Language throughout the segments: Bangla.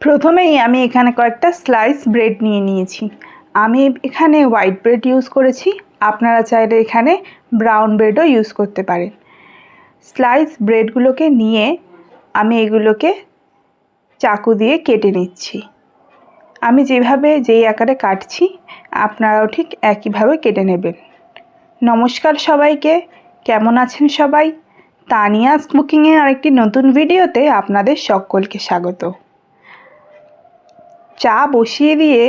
প্রথমেই আমি এখানে কয়েকটা স্লাইস ব্রেড নিয়ে নিয়েছি। আমি এখানে হোয়াইট ব্রেড ইউজ করেছি। আপনারা চাইলে এখানে ব্রাউন ব্রেডও ইউজ করতে পারেন। স্লাইস ব্রেডগুলোকে নিয়ে আমি এগুলোকে চাকু দিয়ে কেটে নিচ্ছি। আমি যেভাবে যেই আকারে কাটছি, আপনারাও ঠিক একইভাবে কেটে নেবেন। নমস্কার সবাইকে। কেমন আছেন সবাই? তানিয়াস কুকিংয়ের আরেকটি নতুন ভিডিওতে আপনাদের সকলকে স্বাগত। চা বসিয়ে দিয়ে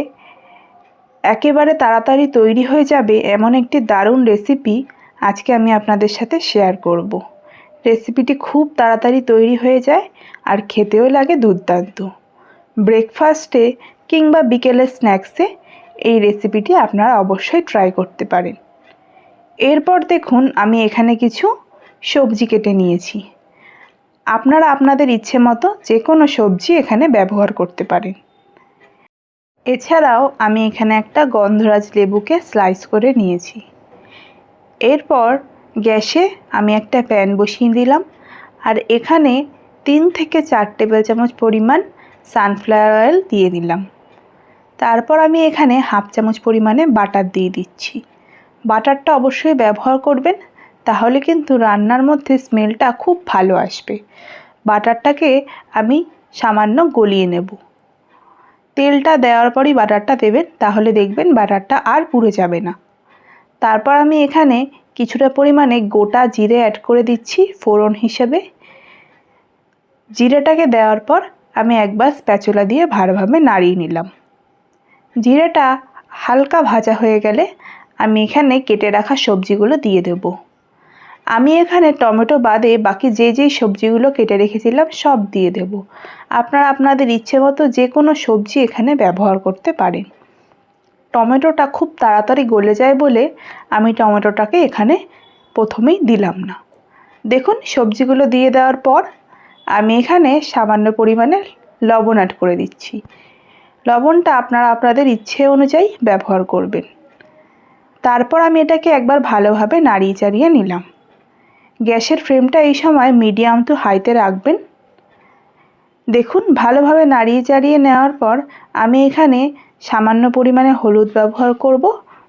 একেবারে তাড়াতাড়ি তৈরি হয়ে যাবে এমন একটি দারুণ রেসিপি আজকে আমি আপনাদের সাথে শেয়ার করব। রেসিপিটি খুব তাড়াতাড়ি তৈরি হয়ে যায় আর খেতেও লাগে দুর্দান্ত। ব্রেকফাস্টে কিংবা বিকেলের স্ন্যাক্সে এই রেসিপিটি আপনারা অবশ্যই ট্রাই করতে পারেন। এরপর দেখুন আমি এখানে কিছু সবজি কেটে নিয়েছি। আপনারা আপনাদের ইচ্ছে মতো যে কোনো সবজি এখানে ব্যবহার করতে পারেন। এছাড়াও আমি এখানে একটা গন্ধরাজ লেবুকে স্লাইস করে নিয়েছি। এরপর গ্যাসে আমি একটা প্যান বসিয়ে দিলাম। আর এখানে তিন থেকে চার টেবিল চামচ পরিমাণ সানফ্লাওয়ার অয়েল দিয়ে দিলাম। তারপর আমি এখানে হাফ চামচ পরিমাণে বাটার দিয়ে দিচ্ছি। বাটারটা অবশ্যই ব্যবহার করবেন, তাহলে কিন্তু রান্নার মধ্যে স্মেলটা খুব ভালো আসবে। বাটারটাকে আমি সামান্য গলিয়ে নেব। তেলটা দেওয়ার পরই বাটারটা দেবেন, তাহলে দেখবেন বাটারটা আর পুড়ে যাবে না। তারপর আমি এখানে কিছুটা পরিমাণে গোটা জিরে অ্যাড করে দিচ্ছি ফোড়ন হিসেবে। জিরেটাকে দেওয়ার পর আমি একবার স্প্যাচুলা দিয়ে ভালোভাবে নাড়িয়ে নিলাম। জিরেটা হালকা ভাজা হয়ে গেলে আমি এখানে কেটে রাখা সবজিগুলো দিয়ে দেব। আমি এখানে টমেটো বাদে বাকি যে যেই সবজিগুলো কেটে রেখেছিলাম, সব দিয়ে দেব। আপনারা আপনাদের ইচ্ছে মতো যে কোনো সবজি এখানে ব্যবহার করতে পারেন। টমেটোটা খুব তাড়াতাড়ি গলে যায় বলে আমি টমেটোটাকে এখানে প্রথমেই দিলাম না। দেখুন, সবজিগুলো দিয়ে দেওয়ার পর আমি এখানে সামান্য পরিমাণে লবণ অ্যাড করে দিচ্ছি। লবণটা আপনারা আপনাদের ইচ্ছে অনুযায়ী ব্যবহার করবেন। তারপর আমি এটাকে একবার ভালোভাবে নাড়িয়ে চাড়িয়ে নিলাম। গ্যাসের ফ্লেমটা এই সময় মিডিয়াম টু হাইতে রাখবেন। দেখুন, ভালোভাবে নাড়িয়ে চাড়িয়ে নেওয়ার পর আমি এখানে সামান্য পরিমাণে হলুদ ব্যবহার করব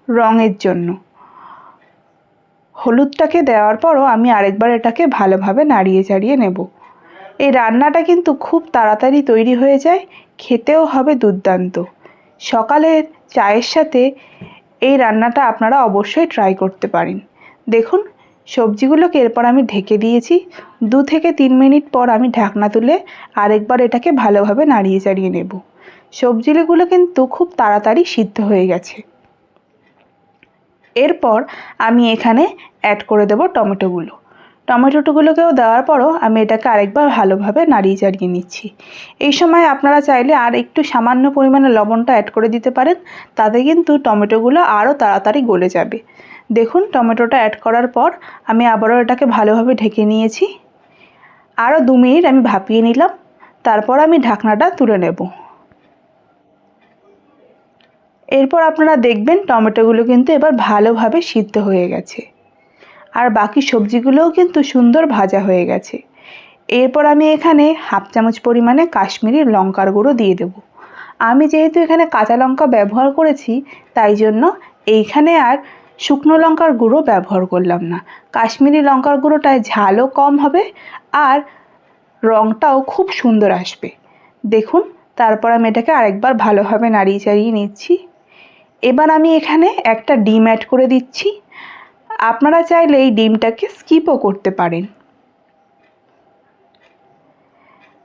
রঙের জন্য। হলুদটাকে দেওয়ার পরও আমি আরেকবার এটাকে ভালোভাবে নাড়িয়ে চাড়িয়ে নেব। এই রান্নাটা কিন্তু খুব তাড়াতাড়ি তৈরি হয়ে যায়, খেতেও হবে দুর্দান্ত। সকালের চায়ের সাথে এই রান্নাটা আপনারা অবশ্যই ট্রাই করতে পারেন। দেখুন সবজিগুলোকে এরপর আমি ঢেকে দিয়েছি। দু থেকে তিন মিনিট পর আমি ঢাকনা তুলে আরেকবার এটাকে ভালোভাবে নাড়িয়ে চাড়িয়ে নেব। সবজিগুলো কিন্তু খুব তাড়াতাড়ি সিদ্ধ হয়ে গেছে। এরপর আমি এখানে অ্যাড করে দেব টমেটোগুলো। টমেটোগুলোকেও দেওয়ার পরও আমি এটাকে আরেকবার ভালোভাবে নাড়িয়ে চাড়িয়ে নিচ্ছি। এই সময় আপনারা চাইলে আর একটু সামান্য পরিমাণে লবণটা অ্যাড করে দিতে পারেন, তাতে কিন্তু টমেটোগুলো আরও তাড়াতাড়ি গলে যাবে। দেখুন, টমেটোটা অ্যাড করার পর আমি আবারও এটাকে ভালোভাবে ঢেকে নিয়েছি। আরও দু মিনিট আমি ভাপিয়ে নিলাম, তারপর আমি ঢাকনাটা তুলে নেব। এরপর আপনারা দেখবেন টমেটোগুলো কিন্তু এবার ভালোভাবে সিদ্ধ হয়ে গেছে। আর বাকি সবজিগুলোও কিন্তু সুন্দর ভাজা হয়ে গেছে। এরপর আমি এখানে হাফ চামচ পরিমাণে কাশ্মীরি লঙ্কার গুঁড়ো দিয়ে দেব। আমি যেহেতু এখানে কাঁচা লঙ্কা ব্যবহার করেছি, তাই জন্য এইখানে আর শুকনো লঙ্কার গুঁড়ো ব্যবহার করলাম না। কাশ্মীরি লঙ্কার গুঁড়োটায় ঝালও কম হবে আর রঙটাও খুব সুন্দর আসবে। দেখুন, তারপর আমি এটাকে আরেকবার ভালোভাবে নাড়িয়ে চাড়িয়ে নিচ্ছি। এবার আমি এখানে একটা ডিম অ্যাড করে দিচ্ছি। আপনারা চাইলে এই ডিমটাকে স্কিপও করতে পারেন।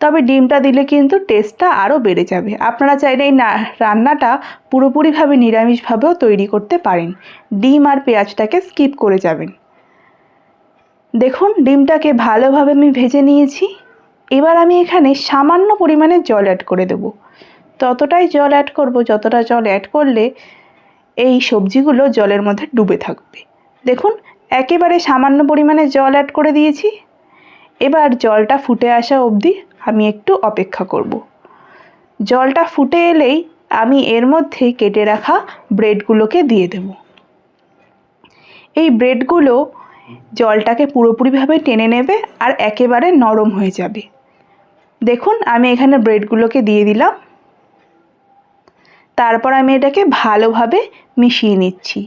তবে ডিমটা দিলে কিন্তু টেস্টটা আরও বেড়ে যাবে। আপনারা চাইলে এই রান্নাটা পুরোপুরিভাবে নিরামিষভাবেও তৈরি করতে পারেন। ডিম আর পেঁয়াজটাকে স্কিপ করে যাবেন। দেখুন, ডিমটাকে ভালোভাবে আমি ভেজে নিয়েছি। এবার আমি এখানে সামান্য পরিমাণে জল অ্যাড করে দেব। ততটাই জল অ্যাড করব, যতটা জল অ্যাড করলে এই সবজিগুলো জলের মধ্যে ডুবে থাকবে। দেখুন, একেবারে সামান্য পরিমাণে জল অ্যাড করে দিয়েছি। এবার জলটা ফুটে আসা অবধি আমি একটু অপেক্ষা করব। জলটা ফুটে এলেই আমি এর মধ্যে কেটে রাখা ব্রেডগুলোকে দিয়ে দেব। এই ব্রেডগুলো জলটাকে পুরোপুরিভাবে টেনে নেবে আর একেবারে নরম হয়ে যাবে। দেখুন, আমি এখানে ব্রেডগুলোকে দিয়ে দিলাম। তারপর আমি এটাকে ভালোভাবে মিশিয়ে নিচ্ছি।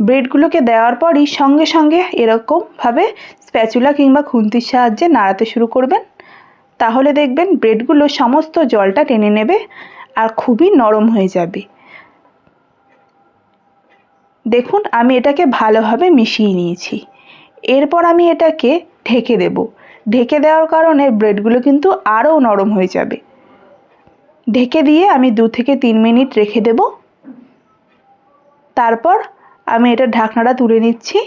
ব্রেডগুলোকে দেওয়ার পরই সঙ্গে সঙ্গে এরকমভাবে স্প্যাচুলা কিংবা খুন্তির সাহায্যে নাড়াতে শুরু করবেন। তাহলে দেখবেন ব্রেডগুলো সমস্ত জলটা টেনে নেবে আর খুবই নরম হয়ে যাবে। দেখুন, আমি এটাকে ভালোভাবে মিশিয়ে নিয়েছি। এরপর আমি এটাকে ঢেকে দেব। ঢেকে দেওয়ার কারণে ব্রেডগুলো কিন্তু আরও নরম হয়ে যাবে। ঢেকে দিয়ে আমি দু থেকে তিন মিনিট রেখে দেব। তারপর আমি এটা ঢাকনাটা তুলে নিচ্ছি।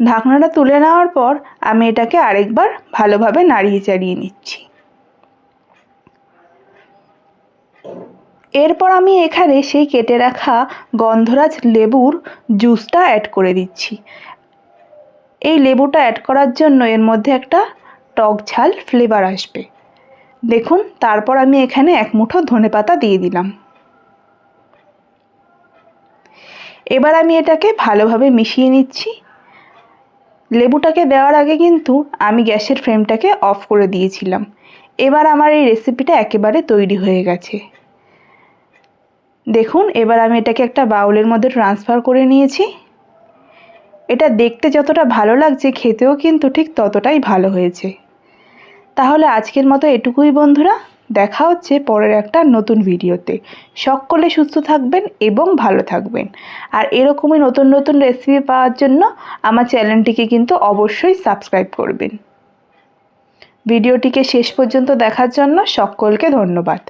ঢাকনাটা তুলে নেওয়ার পর আমি এটাকে আরেকবার ভালোভাবে নাড়িয়ে চাড়িয়ে নিচ্ছি। এরপর আমি এখানে সেই কেটে রাখা গন্ধরাজ লেবুর জুসটা অ্যাড করে দিচ্ছি। এই লেবুটা অ্যাড করার জন্য এর মধ্যে একটা টক ঝাল ফ্লেভার আসবে। দেখুন, তারপর আমি এখানে এক মুঠো ধনেপাতা দিয়ে দিলাম। এবার আমি এটাকে ভালোভাবে মিশিয়ে নিচ্ছি। লেবুটাকে দেওয়ার আগে কিন্তু আমি গ্যাসের ফ্লেমটাকে অফ করে দিয়েছিলাম। এবার আমার এই রেসিপিটা একেবারে তৈরি হয়ে গেছে। দেখুন, এবার আমি এটাকে একটা বাউলের মধ্যে ট্রান্সফার করে নিয়েছি। এটা দেখতে যতটা ভালো লাগছে, খেতেও কিন্তু ঠিক ততটাই ভালো হয়েছে। তাহলে আজকের মতো এটুকুই বন্ধুরা। দেখা হচ্ছে পরের একটা নতুন ভিডিওতে। সকলে সুস্থ থাকবেন এবং ভালো থাকবেন। আর এরকমই নতুন নতুন রেসিপি পাওয়ার জন্য আমার চ্যানেলটিকে কিন্তু অবশ্যই সাবস্ক্রাইব করবেন। ভিডিওটিকে শেষ পর্যন্ত দেখার জন্য সকলকে ধন্যবাদ।